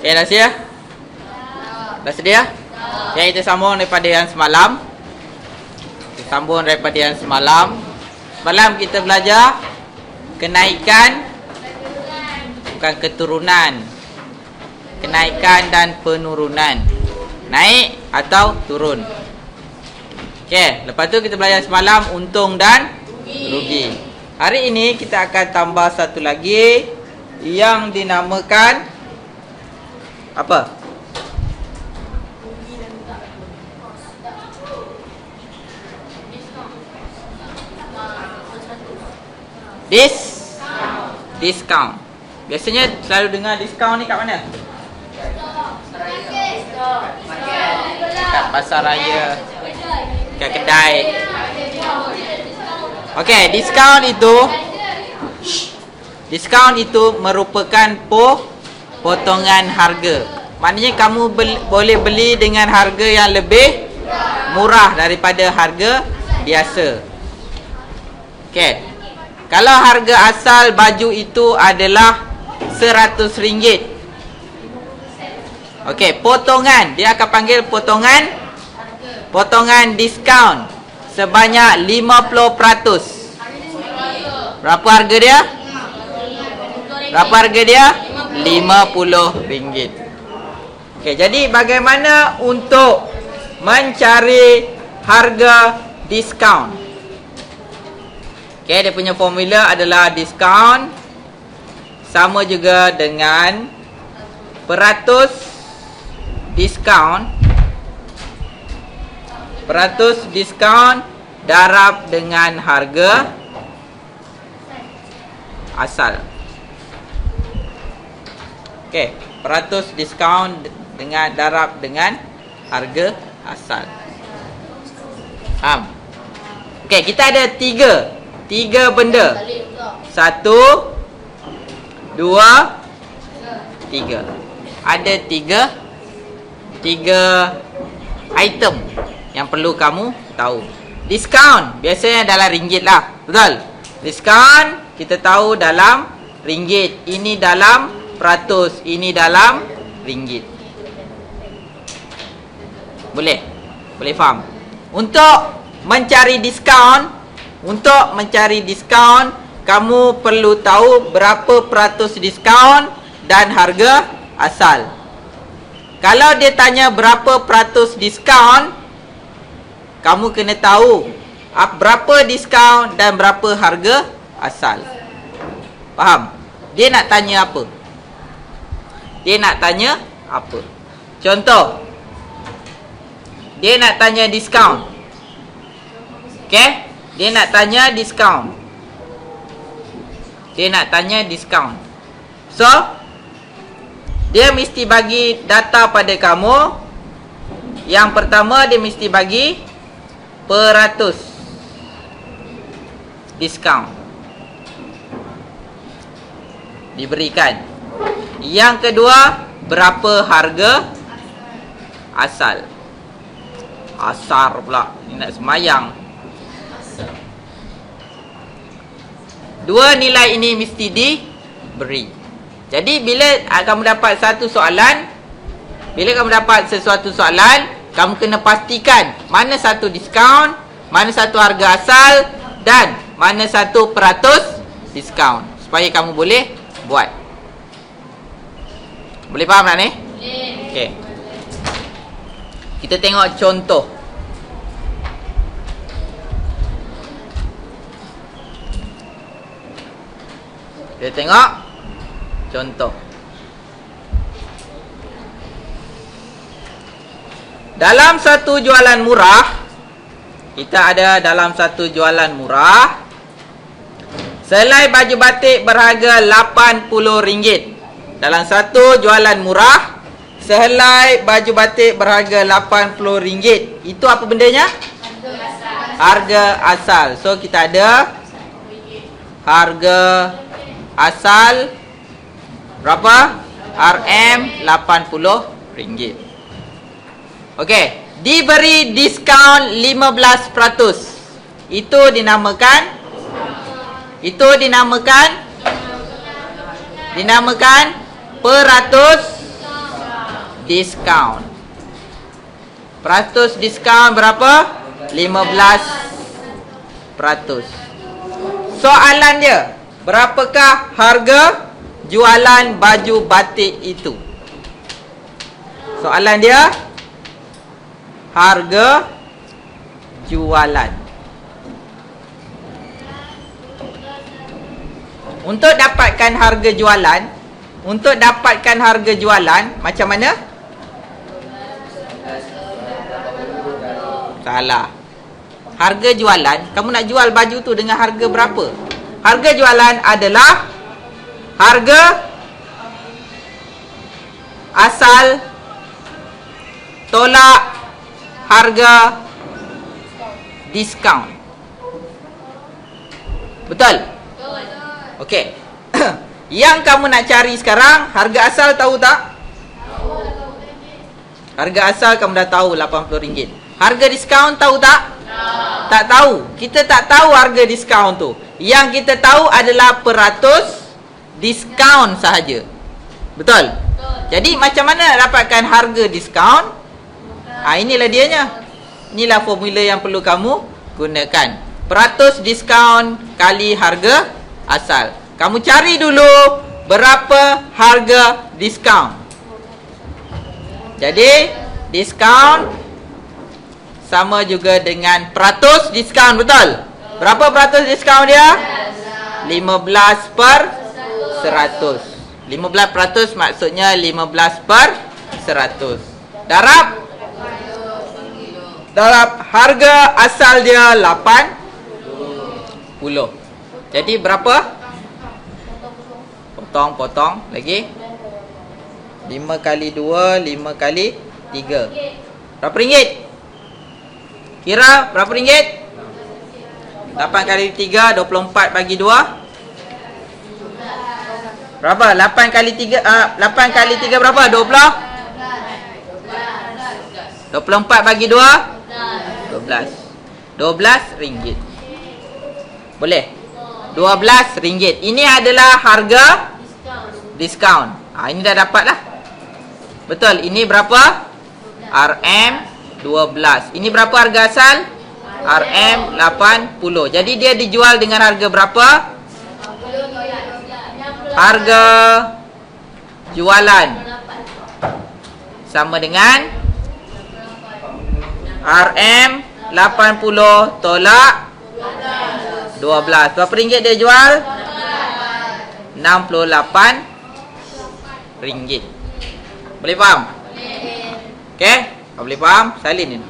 Okay, dah sedia? Dah sedia? Okay, kita sambung daripada yang semalam. Kita sambung daripada yang semalam. Semalam kita belajar kenaikan bukan keturunan. Kenaikan dan penurunan. Naik atau turun. Okay, lepas tu kita belajar semalam untung dan rugi. Hari ini kita akan tambah satu lagi yang dinamakan apa? Dis discount. Biasanya selalu dengar discount ni kat mana? Kat pasar raya. Kat kedai. Okey, discount itu Discount itu merupakan po potongan harga. Maknanya kamu beli, boleh beli dengan harga yang lebih murah daripada harga biasa. Okey. Kalau harga asal baju itu adalah RM100. Okey, potongan. Dia akan panggil potongan potongan diskaun sebanyak 50%. Berapa harga dia? Berapa harga dia? RM50. Okey, jadi bagaimana untuk mencari harga diskaun? Okey, dia punya formula adalah diskaun sama juga dengan peratus diskaun peratus diskaun darab dengan harga asal. Okey, peratus diskaun dengan darab dengan harga asal. Faham? Okey, kita ada tiga. Tiga benda. Satu, dua, tiga. Ada tiga, tiga item yang perlu kamu tahu. Diskaun biasanya dalam ringgit lah. Betul? Diskaun kita tahu dalam ringgit. Ini dalam peratus. Ini dalam ringgit. Boleh? Boleh faham? Untuk mencari diskaun, untuk mencari diskaun, kamu perlu tahu berapa peratus diskaun dan harga asal. Kalau dia tanya berapa peratus diskaun, kamu kena tahu berapa diskaun dan berapa harga asal. Faham? Dia nak tanya apa? Dia nak tanya apa? Contoh. Dia nak tanya diskaun. Okey? Dia nak tanya diskaun. Dia nak tanya diskaun. So, dia mesti bagi data pada kamu. Yang pertama dia mesti bagi peratus diskaun diberikan yang kedua berapa harga? Asal. Asar pula. Ni nak semayang. Dua nilai ini mesti diberi. Jadi bila kamu dapat satu soalan bila kamu dapat sesuatu soalan kamu kena pastikan mana satu diskaun, mana satu harga asal dan mana satu peratus diskaun. Supaya kamu boleh buat. Boleh faham tak ni? Boleh. Okey. Kita tengok contoh. Kita tengok contoh. Dalam satu jualan murah Kita ada dalam satu jualan murah Selai baju batik berharga RM80 Dalam satu jualan murah Sehelai baju batik berharga RM80 Itu apa bendanya? Harga asal So kita ada Harga asal Berapa? RM80 Okey, diberi diskaun 15%. Itu dinamakan Itu dinamakan dinamakan peratus diskaun. Peratus diskaun berapa? 15 peratus. Soalan dia, berapakah harga jualan baju batik itu? Soalan dia, harga jualan. Untuk dapatkan harga jualan, untuk dapatkan harga jualan macam mana? Salah. Harga jualan, kamu nak jual baju tu dengan harga berapa? Harga jualan adalah harga asal tolak harga diskaun. Betul? Okey. Yang kamu nak cari sekarang harga asal tahu tak? Harga asal kamu dah tahu RM80. Harga diskaun tahu tak? Tak tahu. Kita tak tahu harga diskaun tu. Yang kita tahu adalah peratus diskaun sahaja. Betul? Jadi macam mana nak dapatkan harga diskaun? Ha, inilah dianya. Inilah formula yang perlu kamu gunakan. Peratus diskaun kali harga asal. Kamu cari dulu berapa harga diskaun. Jadi, diskaun sama juga dengan peratus diskaun, betul? Berapa peratus diskaun dia? 15 per 100. 15 peratus maksudnya 15 per 100. Darab? Darab harga asal dia 8 puluh. Jadi berapa? Potong, potong. Lagi. 5 kali 2, 5 kali 3. Berapa ringgit? Kira berapa ringgit? 8 kali 3, 24 bagi 2. Berapa? 8 kali 3, uh, 8 kali 3 berapa? 20? 24 bagi 2? 12. 12 ringgit. Boleh? 12 ringgit. Ini adalah harga diskaun. Ha, ini dah dapat lah. Betul. Ini berapa? RM 12. Ini berapa harga asal? RM 80. Jadi dia dijual dengan harga berapa? Harga jualan sama dengan RM 80 tolak 12. Berapa ringgit dia jual? 68 ringgit. Boleh faham? Okey? Kau boleh faham? Salin ni.